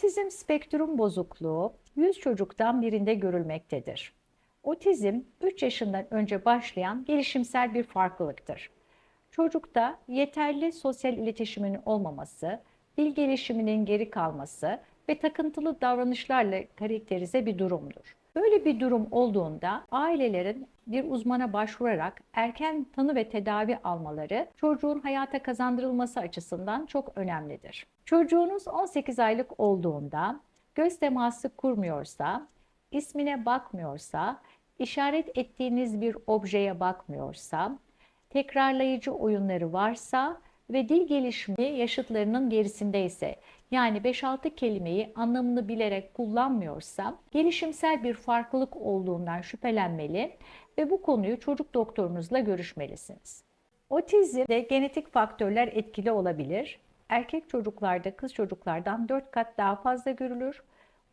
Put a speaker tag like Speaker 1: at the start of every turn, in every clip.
Speaker 1: Otizm spektrum bozukluğu 100 çocuktan birinde görülmektedir. Otizm 3 yaşından önce başlayan gelişimsel bir farklılıktır. Çocukta yeterli sosyal iletişimin olmaması, dil gelişiminin geri kalması ve takıntılı davranışlarla karakterize bir durumdur. Böyle bir durum olduğunda ailelerin bir uzmana başvurarak erken tanı ve tedavi almaları çocuğun hayata kazandırılması açısından çok önemlidir. Çocuğunuz 18 aylık olduğunda göz teması kurmuyorsa, ismine bakmıyorsa, işaret ettiğiniz bir objeye bakmıyorsa, tekrarlayıcı oyunları varsa ve dil gelişimi yaşıtlarının gerisindeyse yani 5-6 kelimeyi anlamını bilerek kullanmıyorsa gelişimsel bir farklılık olduğundan şüphelenmeli ve bu konuyu çocuk doktorunuzla görüşmelisiniz. Otizmde genetik faktörler etkili olabilir. Erkek çocuklarda kız çocuklardan 4 kat daha fazla görülür.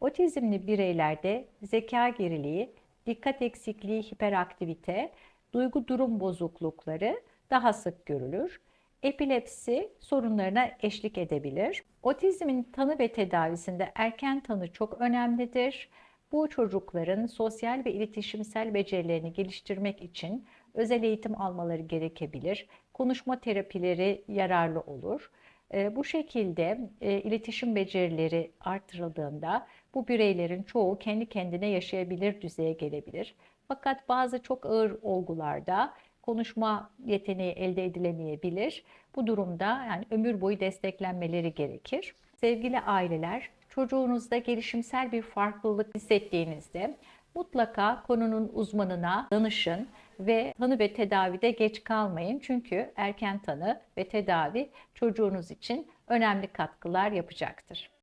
Speaker 1: Otizmli bireylerde zeka geriliği, dikkat eksikliği, hiperaktivite, duygu durum bozuklukları daha sık görülür. Epilepsi sorunlarına eşlik edebilir. Otizmin tanı ve tedavisinde erken tanı çok önemlidir. Bu çocukların sosyal ve iletişimsel becerilerini geliştirmek için özel eğitim almaları gerekebilir. Konuşma terapileri yararlı olur. E, Bu şekilde e, iletişim becerileri artırıldığında bu bireylerin çoğu kendi kendine yaşayabilir düzeye gelebilir. Fakat bazı çok ağır olgularda konuşma yeteneği elde edilemeyebilir. Bu durumda yani ömür boyu desteklenmeleri gerekir. Sevgili aileler, çocuğunuzda gelişimsel bir farklılık hissettiğinizde mutlaka konunun uzmanına danışın ve tanı ve tedavide geç kalmayın. Çünkü erken tanı ve tedavi çocuğunuz için önemli katkılar yapacaktır.